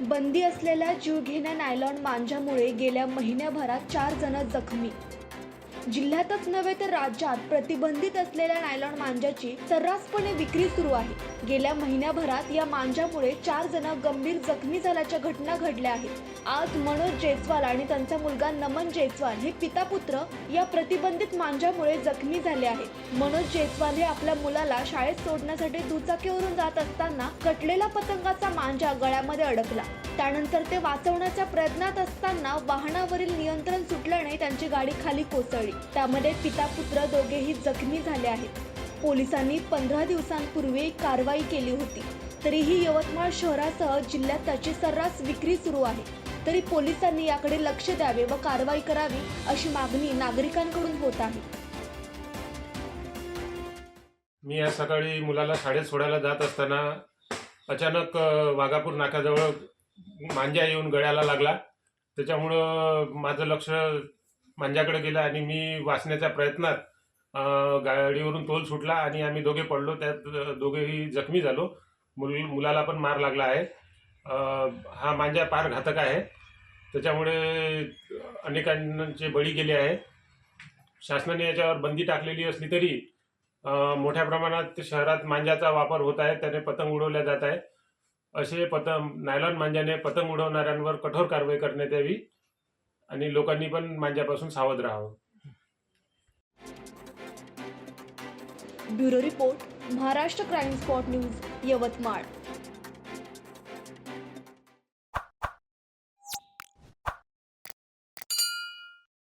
बंदी असलेल्या जीवघेण्या नायलॉन मांजामुळे गेल्या महिन्याभरात चार जण जखमी जिल्ह्यातच नव्हे तर राज्यात प्रतिबंधित असलेल्या नायलॉन मांजाची सर्रासपणे विक्री सुरू आहे. गेल्या महिन्याभरात या मांजामुळे चार जण गंभीर जखमी झाल्याच्या घटना घडल्या आहेत. आज मनोज जयस्वाल आणि त्यांचा मुलगा नमन जयस्वाल हे पिता पुत्र या प्रतिबंधित मांजामुळे जखमी झाले आहेत. मनोज जयस्वाल हे आपल्या मुलाला शाळेत सोडण्यासाठी दुचाकीवरून जात असताना कटलेला पतंगाचा मांजा गळ्यामध्ये अडकला. त्यानंतर ते वाचवण्याच्या प्रयत्नात असताना वाहनावरील नियंत्रण सुटल्याने त्यांची गाडी खाली कोसळली. त्यामध्ये पिता पुत्र दोघेही जखमी झाले आहेत. पोलिसांनी पंधरा दिवसांपूर्वी कारवाई केली होती. तरीही यवतमाळ शहरासह जिल्ह्यात त्याची सर्रास विक्री सुरू आहे. तरी पोलिसांनी याकडे लक्ष द्यावे व कारवाई करावी अशी मागणी नागरिकांकडून होत आहे. मी आज सकाळी मुलाला शाळेत सोडायला जात असताना अचानक वाघापूर नाकाजवळ मांजा येऊन गळ्याला लागला. त्याच्यामुळं माझं लक्ष मांजाकडे गेलं आणि मी वाचण्याच्या प्रयत्नात गाडीवरून तोल सुटला आणि आम्ही दोघे पडलो. त्यात दोघेही जखमी झालो. मुल मुलाला पण मार लागला आहे. हा मांजा फार घातक आहे. त्याच्यामुळे अनेकांचे बळी गेले आहे. शासनाने याच्यावर बंदी टाकलेली असली तरी मोठ्या प्रमाणात शहरात मांजाचा वापर होत आहे. त्याने पतंग उडवल्या जात आहे असे पतंग नायलॉन मांजाने पतंग उडवणाऱ्यांवर कठोर कारवाई करण्यात यावी आणि लोकांनी पण मांजापासून सावध राहावं. Bureau report Maharashtra crime spot news Yavatmal.